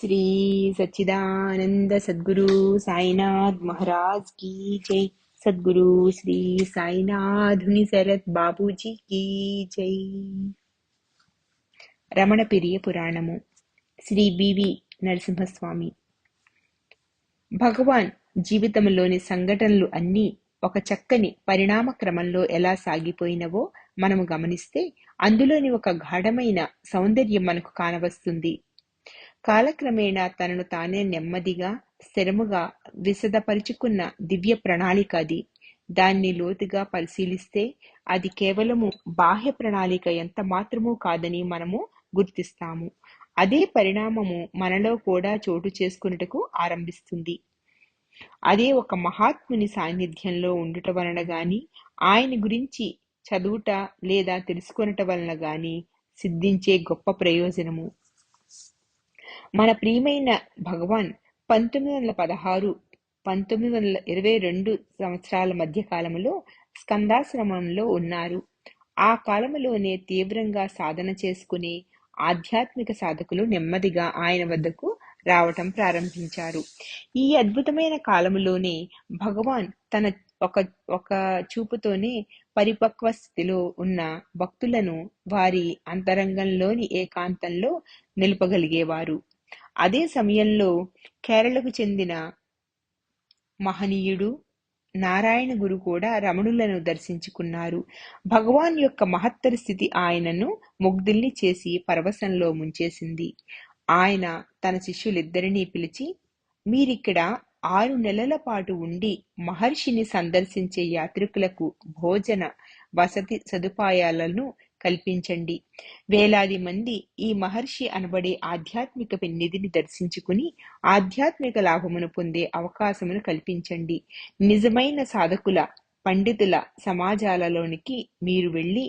శ్రీ సచ్చిదానంద సద్గురు సాయినాథ్ మహారాజ్ కీ జై. సద్గురు శ్రీ సాయినాథుని శరత్ బాబూజీ కీ జై. రమణ పిరియ పురాణము. శ్రీ బివి నరసింహస్వామి. భగవాన్ జీవితంలోని సంఘటనలు అన్నీ ఒక చక్కని పరిణామ క్రమంలో ఎలా సాగిపోయినవో మనము గమనిస్తే అందులోని ఒక గాఢమైన సౌందర్యం మనకు కానవస్తుంది. కాలక్రమేణా తనను తానే నెమ్మదిగా స్థిరముగా విశదపరుచుకున్న దివ్య ప్రణాళిక అది. దాన్ని లోతుగా పరిశీలిస్తే అది కేవలము బాహ్య ప్రణాళిక ఎంత మాత్రమూ కాదని మనము గుర్తిస్తాము. అదే పరిణామము మనలో కూడా చోటు చేసుకున్నటకు ఆరంభిస్తుంది. అదే ఒక మహాత్ముని సాన్నిధ్యంలో ఉండుట వలన గాని ఆయన గురించి చదువుట లేదా తెలుసుకొనట వలన గాని సిద్ధించే గొప్ప ప్రయోజనము. మన ప్రియమైన భగవాన్ పంతొమ్మిది వందల పదహారు పంతొమ్మిది వందల ఇరవై రెండు సంవత్సరాల మధ్య కాలంలో స్కందాశ్రమంలో ఉన్నారు. ఆ కాలంలోనే తీవ్రంగా సాధన చేసుకుని ఆధ్యాత్మిక సాధకులు నెమ్మదిగా ఆయన వద్దకు రావటం ప్రారంభించారు. ఈ అద్భుతమైన కాలంలోనే భగవాన్ తన ఒక ఒక చూపుతోనే పరిపక్వ స్థితిలో ఉన్న భక్తులను వారి అంతరంగంలోని ఏకాంతంలో నిలుపగలిగేవారు. అదే సమయంలో కేరళకు చెందిన మహనీయుడు నారాయణ గురు కూడా రమణులను దర్శించుకున్నారు. భగవాన్ యొక్క మహత్తర స్థితి ఆయనను ముగ్ధుల్ని చేసి పరవశంలో ముంచేసింది. ఆయన తన శిష్యులిద్దరినీ పిలిచి మీరిక్కడ ఆరు నెలల పాటు ఉండి మహర్షిని సందర్శించే యాత్రికులకు భోజన వసతి సదుపాయాలను కల్పించండి. వేలాది మంది ఈ మహర్షి అనబడే ఆధ్యాత్మిక నిధిని దర్శించుకుని ఆధ్యాత్మిక లాభమును పొందే అవకాశమును కల్పించండి. నిజమైన సాధకుల పండితుల సమాజాలలోనికి మీరు వెళ్ళి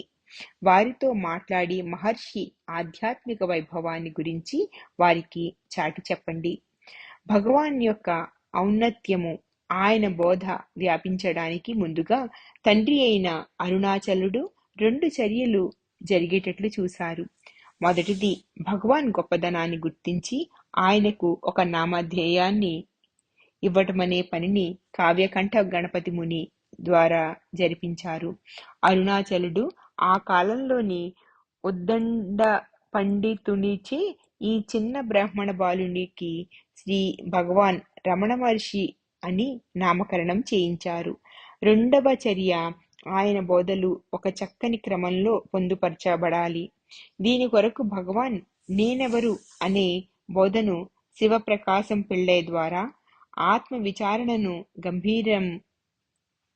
వారితో మాట్లాడి మహర్షి ఆధ్యాత్మిక వైభవాన్ని గురించి వారికి చాటి చెప్పండి. భగవాన్ యొక్క ఔన్నత్యము ఆయన బోధ వ్యాపించడానికి ముందుగా తండ్రి అయిన అరుణాచలుడు రెండు చర్యలు జరిగేటట్లు చూశారు. మొదటిది భగవాన్ గొప్పదనాన్ని గుర్తించి ఆయనకు ఒక నామధేయాన్ని ఇవ్వటమనే పనిని కావ్యకంఠ గణపతి ముని ద్వారా జరిపించారు. అరుణాచలుడు ఆ కాలంలోని ఉద్దండ పండితునిచే ఈ చిన్న బ్రాహ్మణ బాలునికి శ్రీ భగవాన్ రమణ మహర్షి అని నామకరణం చేయించారు. రెండవ చర్య ఆయన బోధలు ఒక చక్కని క్రమంలో పొందుపరచబడాలి. దీని కొరకు భగవాన్ నేనెవరు అనే బోధను శివప్రకాశం పిళ్ళే ద్వారా ఆత్మ విచారణను గంభీరం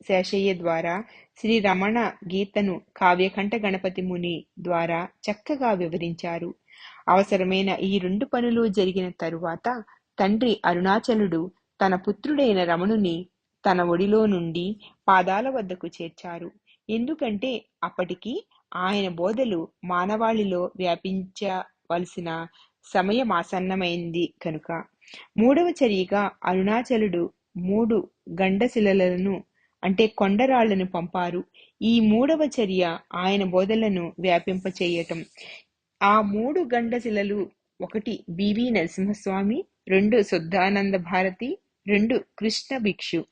శేషయ్య ద్వారా శ్రీ రమణ గీతను కావ్యకంఠ గణపతి ముని ద్వారా చక్కగా వివరించారు. అవసరమైన ఈ రెండు పనులు జరిగిన తరువాత తండ్రి అరుణాచలుడు తన పుత్రుడైన రమణుని తన ఒడిలో నుండి పాదాల వద్దకు చేర్చారు. ఎందుకంటే అప్పటికి ఆయన బోధలు మానవాళిలో వ్యాపించవలసిన సమయం ఆసన్నమైంది కనుక. మూడవ చర్యగా అరుణాచలుడు మూడు గండశిలలను అంటే కొండరాళ్ళను పంపారు. ఈ మూడవ చర్య ఆయన బోధలను వ్యాపింపచేయటం. ఆ మూడు గండశిలలు ఒకటి బివి నరసింహస్వామి రెండు శుద్ధానంద భారతి రెండు కృష్ణ భిక్షు.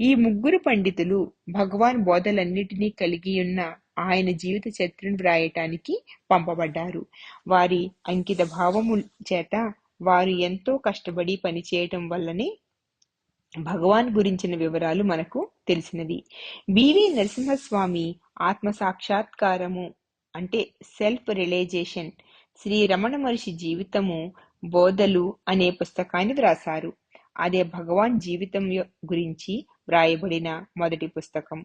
ఈ ముగ్గురు పండితులు భగవాన్ బోధలన్నిటినీ కలిగి ఉన్న ఆయన జీవిత చరిత్రను వ్రాయటానికి పంపబడ్డారు. వారి అంకిత భావము చేత వారు ఎంతో కష్టపడి పనిచేయటం వల్లనే భగవాన్ గురించిన వివరాలు మనకు తెలిసినవి. బివి నరసింహస్వామి ఆత్మ సాక్షాత్కారము అంటే సెల్ఫ్ రిలైజేషన్ శ్రీ రమణ మహర్షి జీవితము బోధలు అనే పుస్తకాన్ని వ్రాసారు అదే భగవాన్ జీవితం గురించి వ్రాయబడిన మొదటి పుస్తకం.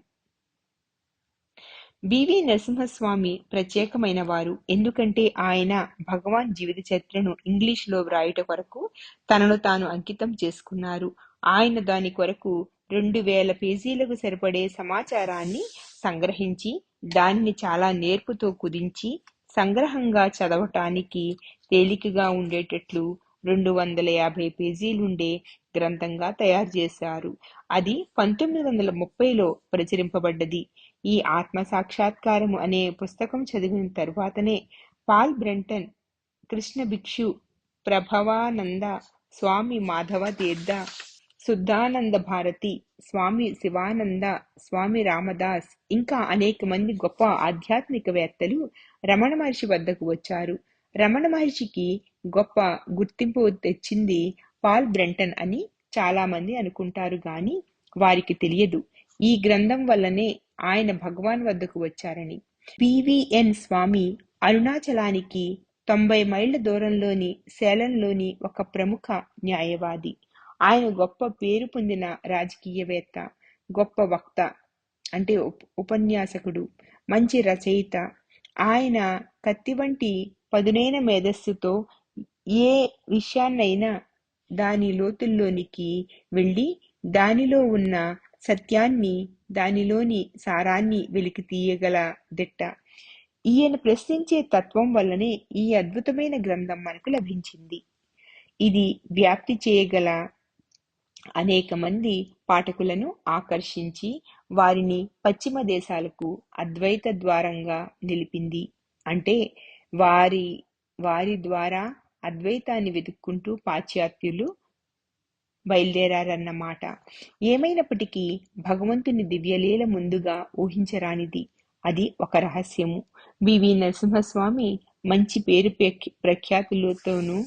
బివి నరసింహస్వామి ప్రత్యేకమైన వారు. ఎందుకంటే ఆయన భగవాన్ జీవిత చరిత్రను ఇంగ్లీష్లో వ్రాయుట కొరకు తనను తాను అంకితం చేసుకున్నారు. ఆయన దాని కొరకు రెండు వేల పేజీలకు సరిపడే సమాచారాన్ని సంగ్రహించి దానిని చాలా నేర్పుతో కుదించి సంగ్రహంగా చదవటానికి తేలికగా ఉండేటట్లు రెండు వందల యాభై పేజీలుండే గ్రంథంగా తయారు చేశారు. అది పంతొమ్మిది వందల ముప్పైలో ప్రచురింపబడ్డది. ఈ ఆత్మ సాక్షాత్కారము అనే పుస్తకం చదివిన తరువాతనే పాల్ బ్రెంటన్ కృష్ణ భిక్షు ప్రభవానంద స్వామి మాధవ తీర్థ శుద్ధానంద భారతి స్వామి శివానంద స్వామి రామదాస్ ఇంకా అనేక మంది గొప్ప ఆధ్యాత్మికవేత్తలు రమణ మహర్షి వద్దకు వచ్చారు. రమణ మహర్షికి గొప్ప గుర్తింపు తెచ్చింది పాల్ బ్రెంటన్ అని చాలా మంది అనుకుంటారు గాని వారికి తెలియదు. ఈ గ్రంథం వల్లనే ఆయన భగవాన్ వద్దకు వచ్చారని. పివిఎన్ స్వామి అరుణాచలానికి తొంభై మైళ్ళ దూరంలోని సేలంలోని ఒక ప్రముఖ న్యాయవాది. ఆయన గొప్ప పేరు పొందిన రాజకీయవేత్త గొప్ప వక్త అంటే ఉప- ఉపన్యాసకుడు మంచి రచయిత. ఆయన కత్తి వంటి పదునైన మేధస్సుతో ఏ విషయాన్నైనా దాని లోతుల్లోనికి వెళ్ళి దానిలో ఉన్న సత్యాన్ని దానిలోని సారాన్ని వెలికి తీయగల దిట్ట. ఈయన ప్రశ్నించే తత్వం వల్లనే ఈ అద్భుతమైన గ్రంథం మనకు లభించింది. ఇది వ్యాప్తి చేయగల అనేక మంది పాఠకులను ఆకర్షించి వారిని పశ్చిమ దేశాలకు అద్వైత ద్వారంగా నిలిపింది. అంటే వారి వారి ద్వారా అద్వైతాన్ని వెతుక్కుంటూ పాశ్చాత్యులు బయలుదేరారన్నమాట. ఏమైనప్పటికీ భగవంతుని దివ్యలీల ముందుగా ఊహించరానిది. అది ఒక రహస్యము. బివి నరసింహస్వామి మంచి పేరు ప్రఖ్యాతులతోనూ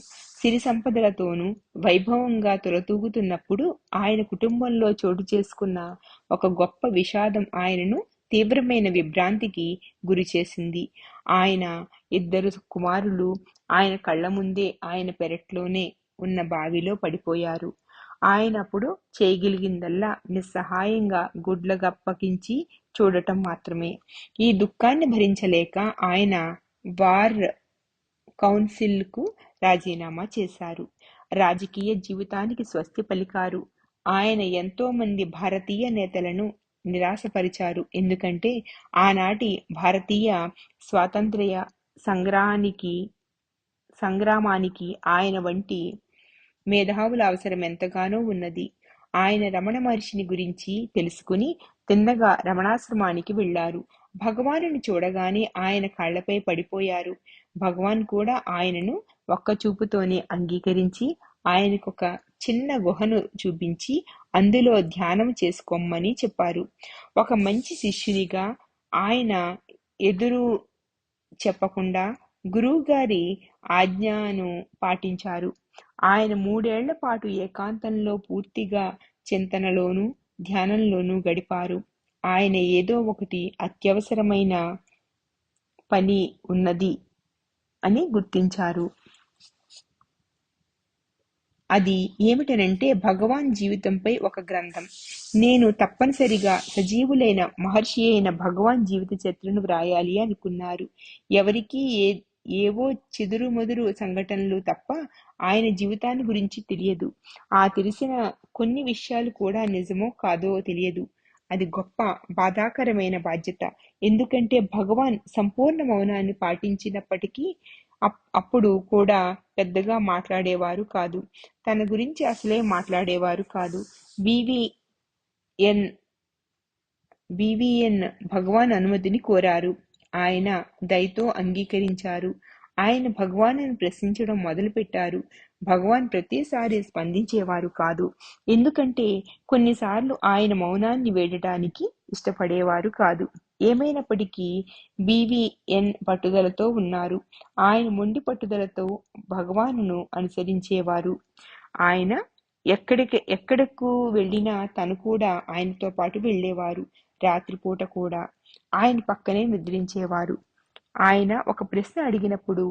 సిరి సంపదలతోనూ వైభవంగా తులతూగుతున్నప్పుడు ఆయన కుటుంబంలో చోటు చేసుకున్న ఒక గొప్ప విషాదం ఆయనను తీవ్రమైన విభ్రాంతికి గురి చేసింది. ఆయన ఇద్దరు కుమారులు ఆయన కళ్ళ ముందే ఆయన పెరట్లోనే ఉన్న బావిలో పడిపోయారు. ఆయన అప్పుడు చేయగలిగిందల్లా నిస్సహాయంగా గుడ్లగప్పగించి చూడటం మాత్రమే. ఈ దుఃఖాన్ని భరించలేక ఆయన వార్ కౌన్సిల్కు రాజీనామా చేశారు. రాజకీయ జీవితానికి స్వస్తి పలికారు. ఆయన ఎంతో మంది భారతీయ నేతలను నిరాశపరిచారు. ఎందుకంటే ఆనాటి భారతీయ స్వాతంత్ర్య సంగ్రహానికి సంగ్రామానికి ఆయన వంటి మేధావుల అవసరం ఎంతగానో ఉన్నది. ఆయన రమణ మహర్షిని గురించి తెలుసుకుని తిన్నగా రమణాశ్రమానికి వెళ్ళారు. భగవానుని చూడగానే ఆయన కాళ్ళపై పడిపోయారు. భగవాన్ కూడా ఆయనను ఒక్క చూపుతోనే అంగీకరించి ఆయనకొక చిన్న గుహను చూపించి అందులో ధ్యానం చేసుకోమని చెప్పారు. ఒక మంచి శిష్యునిగా ఆయన ఎదురు చెప్పకుండా గురువు గారి ఆజ్ఞను పాటించారు. ఆయన మూడేళ్ళ పాటు ఏకాంతంలో పూర్తిగా చింతనలోనూ ధ్యానంలోనూ గడిపారు. ఆయన ఏదో ఒకటి అత్యవసరమైన పని ఉన్నది అని గుర్తించారు. అది ఏమిటనంటే భగవాన్ జీవితంపై ఒక గ్రంథం. నేను తప్పనిసరిగా సజీవులైన మహర్షి అయిన భగవాన్ జీవిత చరిత్రను వ్రాయాలి అనుకున్నారు. ఎవరికీ ఏ ఏవో చెదురుమదురు సంఘటనలు తప్ప ఆయన జీవితాన్ని గురించి తెలియదు. ఆ తెలిసిన కొన్ని విషయాలు కూడా నిజమో కాదో తెలియదు. అది గొప్ప బాధాకరమైన బాధ్యత. ఎందుకంటే భగవాన్ సంపూర్ణ మౌనాన్ని పాటించినప్పటికీ అప్పుడు కూడా పెద్దగా మాట్లాడేవారు కాదు. తన గురించి అసలే మాట్లాడేవారు కాదు. వివిఎన్ వివిఎన్ భగవాన్ అనుమతిని కోరారు. ఆయన దయతో అంగీకరించారు. ఆయన భగవాను ప్రశ్నించడం మొదలుపెట్టారు. భగవాన్ ప్రతిసారి స్పందించేవారు కాదు. ఎందుకంటే కొన్నిసార్లు ఆయన మౌనాన్ని వేడటానికి ఇష్టపడేవారు కాదు. ఏమైనప్పటికీ బీవీఎన్ పట్టుదలతో ఉన్నారు. ఆయన మొండి పట్టుదలతో భగవానును అనుసరించేవారు. ఆయన ఎక్కడికి ఎక్కడకు వెళ్ళినా తను కూడా ఆయనతో పాటు వెళ్ళేవారు. రాత్రిపూట కూడా ఆయన పక్కనే నిద్రించేవారు. ఆయన ఒక ప్రశ్న అడిగినప్పుడు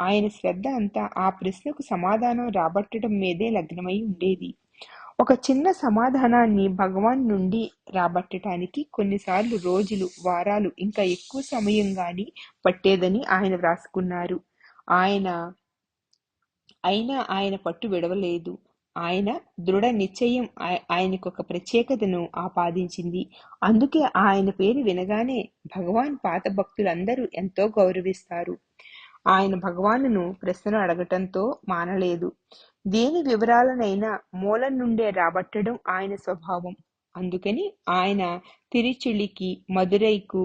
ఆయన శ్రద్ధ అంతా ఆ ప్రశ్నకు సమాధానం రాబట్టడం మీదే లగ్నమై ఉండేది. ఒక చిన్న సమాధానాన్ని భగవాన్ నుండి రాబట్టడానికి కొన్నిసార్లు రోజులు వారాలు ఇంకా ఎక్కువ సమయం కానీ పట్టేదని ఆయన వ్రాసుకున్నారు. ఆయన అయినా ఆయన పట్టు విడవలేదు. ఆయన దృఢ నిశ్చయం ఆయనకు ఆయనకొక ప్రత్యేకతను ఆపాదించింది. అందుకే ఆయన పేరు వినగానే భగవాన్ పాత భక్తులందరూ ఎంతో గౌరవిస్తారు. ఆయన భగవానును ప్రశ్నలు అడగటంతో మానలేదు. దేని వివరాలనైనా మూలం నుండే రాబట్టడం ఆయన స్వభావం. అందుకని ఆయన తిరుచిళికి మదురైకు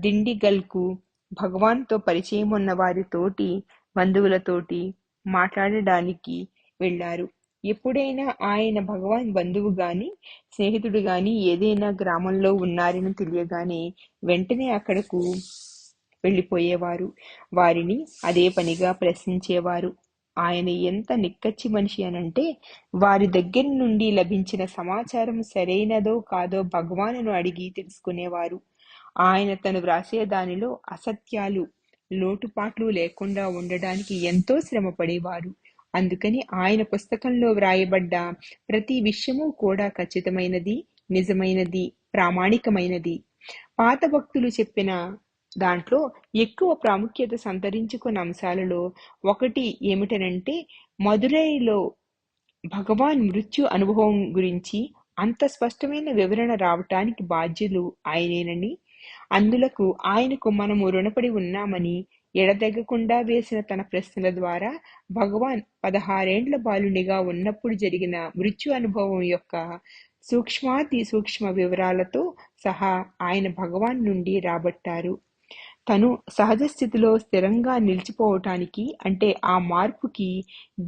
దిండిగల్కు భగవాన్తో పరిచయం ఉన్న వారితోటి బంధువులతోటి మాట్లాడడానికి వెళ్ళారు. ఎప్పుడైనా ఆయన భగవాన్ బంధువు గాని స్నేహితుడు గాని ఏదైనా గ్రామంలో ఉన్నారని తెలియగానే వెంటనే అక్కడకు వెళ్ళిపోయేవారు. వారిని అదే పనిగా ప్రశ్నించేవారు. ఆయన ఎంత నిక్కచ్చి మనిషి అనంటే వారి దగ్గర నుండి లభించిన సమాచారం సరైనదో కాదో భగవానును అడిగి తెలుసుకునేవారు. ఆయన తను వ్రాసే దానిలో అసత్యాలు లోటుపాట్లు లేకుండా ఉండడానికి ఎంతో శ్రమపడేవారు. అందుకని ఆయన పుస్తకంలో వ్రాయబడ్డ ప్రతి విషయము కూడా ఖచ్చితమైనది నిజమైనది ప్రామాణికమైనది. పాత భక్తులు చెప్పిన దాంట్లో ఎక్కువ ప్రాముఖ్యత సంతరించుకున్న అంశాలలో ఒకటి ఏమిటనంటే మదురైలో భగవాన్ మృత్యు అనుభవం గురించి అంత స్పష్టమైన వివరణ రావటానికి బాధ్యులు ఆయనేనని అందులకు ఆయనకు మనము రుణపడి ఉన్నామని ఎడతెగకుండా వేసిన తన ప్రశ్నల ద్వారా భగవాన్ పదహారేండ్ల బాలునిగా ఉన్నప్పుడు జరిగిన మృత్యు అనుభవం యొక్క సూక్ష్మాతి సూక్ష్మ వివరాలతో సహా ఆయన భగవాన్ నుండి రాబట్టారు. తను సహజ స్థితిలో స్థిరంగా నిలిచిపోవటానికి అంటే ఆ మార్పుకి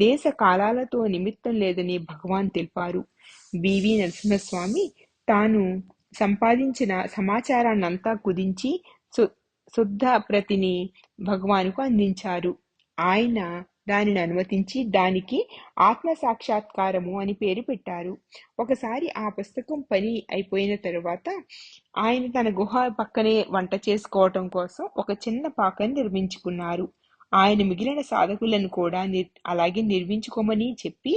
దేశ కాలాలతో నిమిత్తం లేదని భగవాన్ తెలిపారు. బివి నరసింహస్వామి తాను సంపాదించిన సమాచారాన్నంతా కుదించి శుద్ధ ప్రతిని భగవానుకు అందించారు. ఆయన దానిని అనుమతించి దానికి ఆత్మ సాక్షాత్కారము అని పేరు పెట్టారు. ఒకసారి ఆ పుస్తకం పని అయిపోయిన తరువాత ఆయన తన గుహ పక్కనే వంట చేసుకోవటం కోసం ఒక చిన్న పాకను నిర్మించుకున్నారు. ఆయన మిగిలిన సాధకులను కూడా అలాగే నిర్మించుకోమని చెప్పి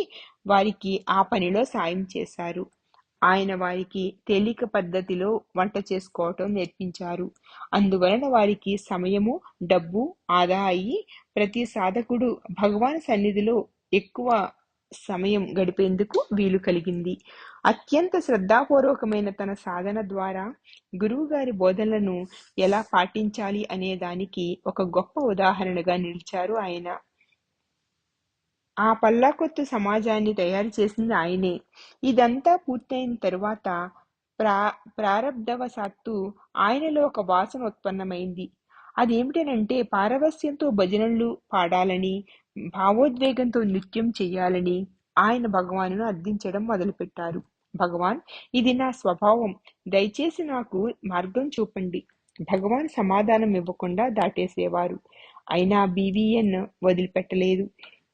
వారికి ఆ పనిలో సాయం చేశారు. ఆయన వారికి తేలిక పద్ధతిలో వంట చేసుకోవటం నేర్పించారు. అందువలన వారికి సమయము డబ్బు ఆదా అయ్యి ప్రతి సాధకుడు భగవాన్ సన్నిధిలో ఎక్కువ సమయం గడిపేందుకు వీలు కలిగింది. అత్యంత శ్రద్ధాపూర్వకమైన తన సాధన ద్వారా గురువుగారి బోధనలను ఎలా పాటించాలి అనే దానికి ఒక గొప్ప ఉదాహరణగా నిలిచారు ఆయన. ఆ పల్లాకొత్తు సమాజాన్ని తయారు చేసింది ఆయనే. ఇదంతా పూర్తయిన తరువాత ప్రా ప్రారబ్ధవశాత్తు ఆయనలో ఒక వాసన ఉత్పన్నమైంది. అదేమిటనంటే పారవస్యంతో భజనలు పాడాలని భావోద్వేగంతో నృత్యం చేయాలని ఆయన భగవానును అర్థించడం మొదలుపెట్టారు. భగవాన్ ఇది నా స్వభావం. దయచేసి నాకు మార్గం చూపండి. భగవాన్ సమాధానం ఇవ్వకుండా దాటేసేవారు. అయినా బీవీఎన్ వదిలిపెట్టలేదు.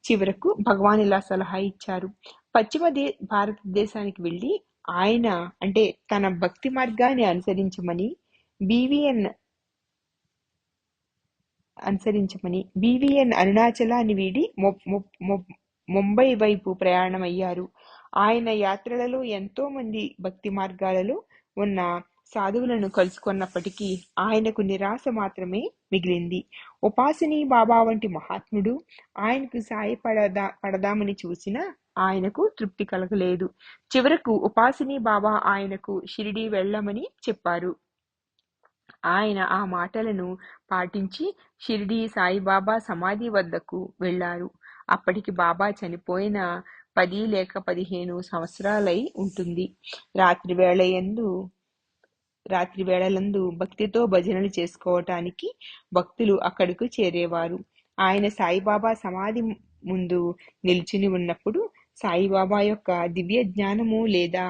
చివరకు భగవాన్ ఇలా సలహా ఇచ్చారు. పశ్చిమ దే భారతదేశానికి వెళ్ళి ఆయన అంటే తన భక్తి మార్గాన్ని అనుసరించమని బీవీఎన్ అనుసరించమని బీవీఎన్ అరుణాచలాన్ని వీడి ముంబై వైపు ప్రయాణమయ్యారు. ఆయన యాత్రలలో ఎంతో మంది భక్తి మార్గాలలో ఉన్న సాధువులను కలుసుకున్నప్పటికీ ఆయనకు నిరాశ మాత్రమే మిగిలింది. ఉపాసిని బాబా వంటి మహాత్ముడు ఆయనకు సాయపడదా పడదామని చూసినా ఆయనకు తృప్తి కలగలేదు. చివరకు ఉపాసిని బాబా ఆయనకు షిరిడి వెళ్ళమని చెప్పారు. ఆయన ఆ మాటలను పాటించి షిరిడి సాయిబాబా సమాధి వద్దకు వెళ్ళారు. అప్పటికి బాబా చనిపోయిన పది లేక పదిహేను సంవత్సరాలై ఉంటుంది. రాత్రి వేళ ఎందు రాత్రి వేళలందు భక్తితో భజనలు చేసుకోవటానికి భక్తులు అక్కడకు చేరేవారు. ఆయన సాయిబాబా సమాధి ముందు నిల్చుని ఉన్నప్పుడు సాయిబాబా యొక్క దివ్య జ్ఞానము లేదా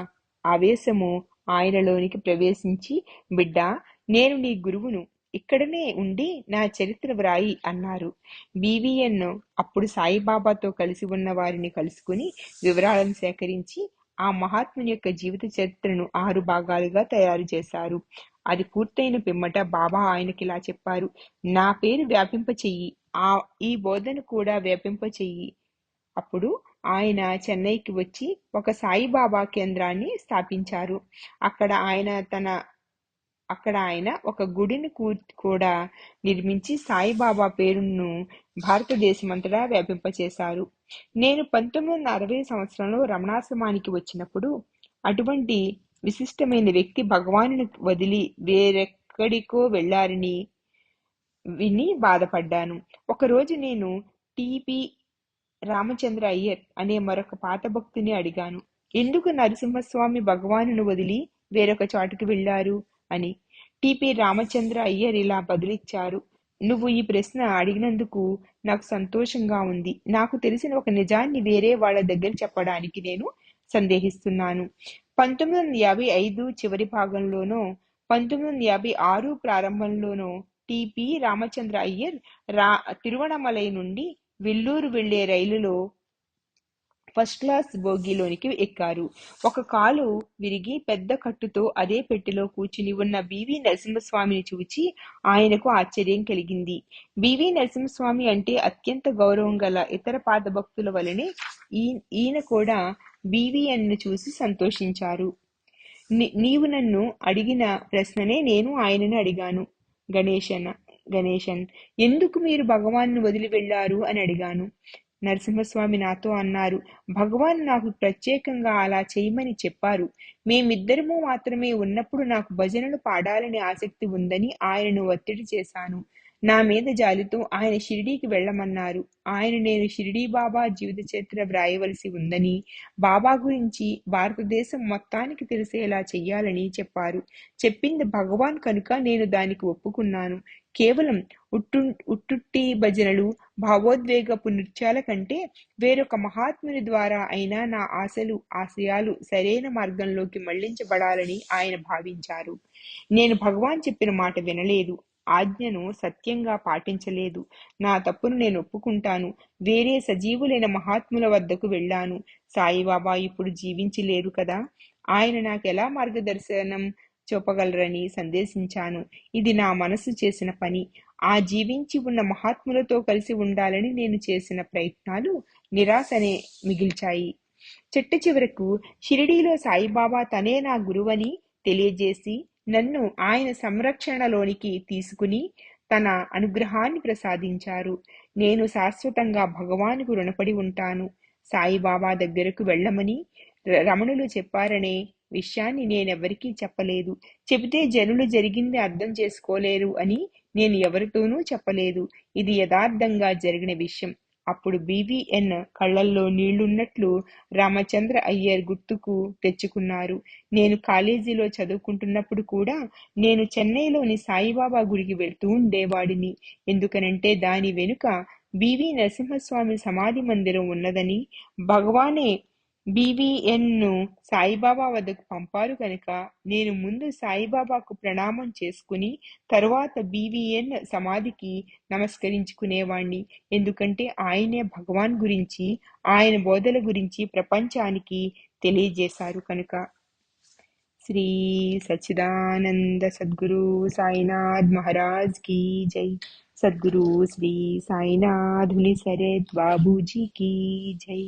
ఆవేశము ఆయనలోనికి ప్రవేశించి బిడ్డ నేను నీ గురువును. ఇక్కడనే ఉండి నా చరిత్ర వ్రాయి అన్నారు. బీవీఎన్ అప్పుడు సాయిబాబాతో కలిసి ఉన్న వారిని కలుసుకుని వివరాలను సేకరించి ఆ మహాత్ముని యొక్క జీవిత చరిత్రను ఆరు భాగాలుగా తయారు చేశారు. అది పూర్తయిన పిమ్మట బాబా ఆయనకి ఇలా చెప్పారు. నా పేరు వ్యాపింప చెయ్యి. ఆ ఈ బోధన కూడా వ్యాపింప చెయ్యి. అప్పుడు ఆయన చెన్నైకి వచ్చి ఒక సాయిబాబా కేంద్రాన్ని స్థాపించారు. అక్కడ ఆయన తన అక్కడ ఆయన ఒక గుడిని కూడా నిర్మించి సాయిబాబా పేరును భారతదేశమంతటా వ్యాపింపచేశారు. నేను పంతొమ్మిది వందల అరవై సంవత్సరంలో రమణాశ్రమానికి వచ్చినప్పుడు అటువంటి విశిష్టమైన వ్యక్తి భగవానుని వదిలి వేరెక్కడికో వెళ్ళారని విని బాధపడ్డాను. ఒకరోజు నేను టిపి రామచంద్ర అయ్యర్ అనే మరొక పాత భక్తుని అడిగాను. ఎందుకు నరసింహస్వామి భగవానును వదిలి వేరొక చాటుకు వెళ్ళారు? అని. టిపి రామచంద్ర అయ్యర్ ఇలా బదులిచ్చారు. నువ్వు ఈ ప్రశ్న అడిగినందుకు నాకు సంతోషంగా ఉంది. నాకు తెలిసిన ఒక నిజాన్ని వేరే వాళ్ళ దగ్గర చెప్పడానికి నేను సందేహిస్తున్నాను. పంతొమ్మిది వందల యాభై ఐదు చివరి భాగంలోనో పంతొమ్మిది వందల యాభై ఆరు ప్రారంభంలోనో టిపి రామచంద్ర అయ్యర్ రా తిరువణమలై నుండి వెల్లూరు వెళ్ళే రైలులో ఫస్ట్ క్లాస్ బోగీలోనికి ఎక్కారు. ఒక కాలు విరిగి పెద్ద కట్టుతో అదే పెట్టెలో కూర్చుని ఉన్న బివి నరసింహస్వామిని చూచి ఆయనకు ఆశ్చర్యం కలిగింది. బివి నరసింహస్వామి అంటే అత్యంత గౌరవం గల ఇతర పాద భక్తుల వలనే ఈయన కూడా బివిఎన్ను చూసి సంతోషించారు. నీవు నన్ను అడిగిన ప్రశ్ననే నేను ఆయనను అడిగాను. గణేశన్ గణేశన్ ఎందుకు మీరు భగవాన్ను వదిలి వెళ్ళారు అని అడిగాను. నరసింహస్వామి నాతో అన్నారు. భగవాన్ నాకు ప్రత్యేకంగా అలా చేయమని చెప్పారు. మేమిద్దరము మాత్రమే ఉన్నప్పుడు నాకు భజనలు పాడాలని ఆసక్తి ఉందని ఆయనను ఒత్తిడి చేశాను. నా మీద జాలితో ఆయన షిరిడీకి వెళ్ళమన్నారు. ఆయన నేను షిరిడీ బాబా జీవిత చరిత్ర వ్రాయవలసి ఉందని బాబా గురించి భారతదేశం మొత్తానికి తెలిసేలా చెయ్యాలని చెప్పారు. చెప్పింది భగవాన్ కనుక నేను దానికి ఒప్పుకున్నాను. కేవలం ఉట్టు ఉట్టుట్టి భజనలు భావోద్వేగపు నృత్యాల కంటే వేరొక మహాత్ముని ద్వారా అయినా నా ఆశలు ఆశయాలు సరైన మార్గంలోకి మళ్ళించబడాలని ఆయన భావించారు. నేను భగవాన్ చెప్పిన మాట వినలేదు. ఆజ్ఞను సత్యంగా పాటించలేదు. నా తప్పును నేను ఒప్పుకుంటాను. వేరే సజీవులైన మహాత్ముల వద్దకు వెళ్ళాను. సాయిబాబా ఇప్పుడు జీవించి లేరు కదా? ఆయన నాకు ఎలా మార్గదర్శనం చూపగలరని సందేశించాను. ఇది నా మనసు చేసిన పని. ఆ జీవించి ఉన్న మహాత్ములతో కలిసి ఉండాలని నేను చేసిన ప్రయత్నాలు నిరాశనే మిగిల్చాయి. చెట్టు చివరకు షిరిడీలో సాయిబాబా తనే నా గురువని తెలియజేసి నన్ను ఆయన సంరక్షణలోనికి తీసుకుని తన అనుగ్రహాన్ని ప్రసాదించారు. నేను శాశ్వతంగా భగవానుకు రుణపడి ఉంటాను. సాయిబాబా దగ్గరకు వెళ్ళమని రమణులు చెప్పారనే విషయాన్ని నేనెవరికీ చెప్పలేదు. చెబితే జనులు జరిగింది అర్థం చేసుకోలేరు అని నేను ఎవరితోనూ చెప్పలేదు. ఇది యథార్థంగా జరిగిన విషయం. అప్పుడు బీవీఎన్ కళ్ళల్లో నీళ్ళున్నట్లు రామచంద్ర అయ్యర్ గుర్తుకు తెచ్చుకున్నారు. నేను కాలేజీలో చదువుకుంటున్నప్పుడు కూడా నేను చెన్నైలోని సాయిబాబా గుడికి వెళ్తూ ఉండేవాడిని. ఎందుకనంటే దాని వెనుక బివి నరసింహస్వామి సమాధి మందిరం ఉన్నదని భగవానే బీవీఎన్ను సాయిబాబా వద్దకు పంపారు కనుక నేను ముందు సాయిబాబాకు ప్రణామం చేసుకుని తరువాత బీవీఎన్ సమాధికి నమస్కరించుకునేవాణ్ణి. ఎందుకంటే ఆయనే భగవాన్ గురించి ఆయన బోధల గురించి ప్రపంచానికి తెలియజేశారు కనుక. శ్రీ సచ్చిదానంద సద్గురు సాయినాథ్ మహారాజ్ కీ జై. సద్గురు శ్రీ సాయినాథ్ని సరే బాబూజీ కీ జై.